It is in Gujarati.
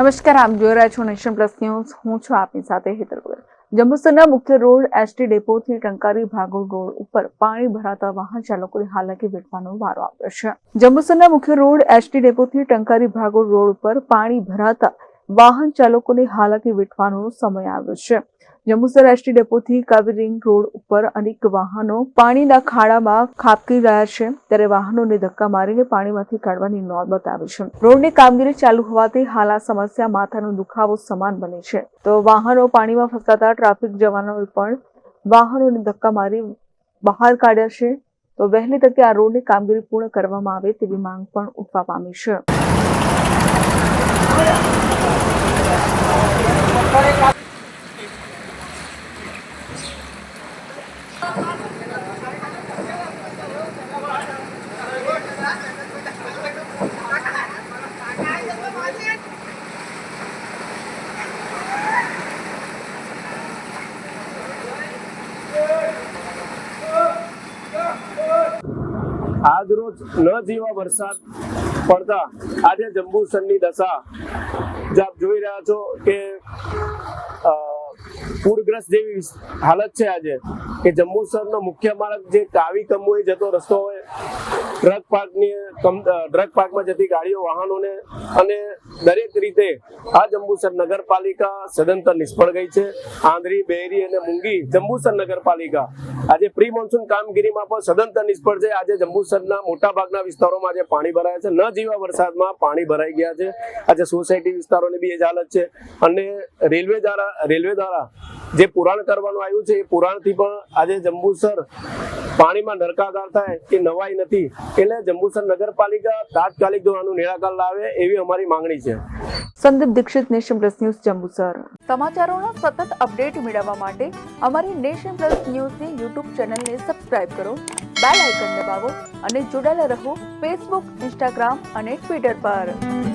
નમસ્કાર, આપ જોઈ રહ્યા છો નેશન પ્લસ ન્યૂઝ. હું છું આપની સાથે હેતર વગર જંબુસરના મુખ્ય રોડ, એસટી ડેપોથી ટંકારી ભાગોળ રોડ ઉપર પાણી ભરાતા વાહન ચાલકોને હાલાકી વેઠવાનો વારો આવ્યો છે. જંબુસરના મુખ્ય રોડ, એસટી ડેપોથી ટંકારી ભાગોળ રોડ ઉપર પાણી ભરાતા વાહન ચાલકોને હાલાકી વેઠવાનો સમય આવ્યો છે. જંબુસર એસટી ડેપોથી કાવેરી રિંગ રોડ ઉપર અનેક વાહનો પાણીના ખાડામાં ખાબકી રહ્યા છે. ત્યારે વાહનોને ધક્કા મારીને પાણીમાંથી કાઢવાની નોબત આવી છે. રોડની કામગીરી ચાલુ હોવાથી હાલ આ સમસ્યા માથાનો દુખાવો સમાન બને છે. તો વાહનો પાણીમાં ફસાતા ટ્રાફિક જવાનોએ પણ વાહનોને ધક્કા મારી બહાર કાઢ્યા છે. તો વહેલી તકે આ રોડની કામગીરી પૂર્ણ કરવામાં આવે તેવી માંગ પણ ઉઠવા પામી છે. આજ રોજ ન જેવા વરસાદ પડતા આજે જંબુસરની દશા. જે આપ જોઈ રહ્યા છો કે પૂરગ્રસ્ત જેવી હાલત છે આજે. કે જંબુસરનો મુખ્ય માર્ગ જે કાવી કમોઈ જતો રસ્તો હોય ટ્રક પાર્કની ડ્રગ પાર્કમાં જતી ગાડીઓ, વાહનોને અને દરેક રીતે આ જંબુસર નગરપાલિકા સદંતર નિષ્ફળ ગઈ છે. આંધ્રી, બેરી અને મુંગી જંબુસર નગરપાલિકા આજે પ્રી મોન્સૂન કામગીરીમાં પણ સદંતર નિષ્ફળ છે. આજે જંબુસરના મોટા ભાગના વિસ્તારોમાં આજે પાણી ભરાયા છે. ન જીવા વરસાદમાં પાણી ભરાઈ ગયા છે. આજે સોસાયટી વિસ્તારોની બી એ જ હાલત છે. અને રેલવે દ્વારા રેલવે દ્વારા જે પુરાણ કરવાનું આવ્યું છે, એ પુરાણથી પણ આજે જંબુસર પાણીમાં નરકાગાર થાય કે નવાઈ નથી, એટલે જંબુસર નગરપાલિકા તાત્કાલિક ધોરણનું નિરાકરણ લાવે એવી અમારી માંગણી છે. Sandeep Dikshit, nation plus news, Jambusar. સમાચારોના સતત અપડેટ મેળવવા માટે અમારી નેશન પ્લસ ન્યૂઝની યુટ્યુબ ચેનલને સબસ્ક્રાઇબ કરો, બેલ આઇકન દબાવો અને જોડાયેલા રહો ફેસબુક, ઇન્સ્ટાગ્રામ અને ટ્વિટર પર.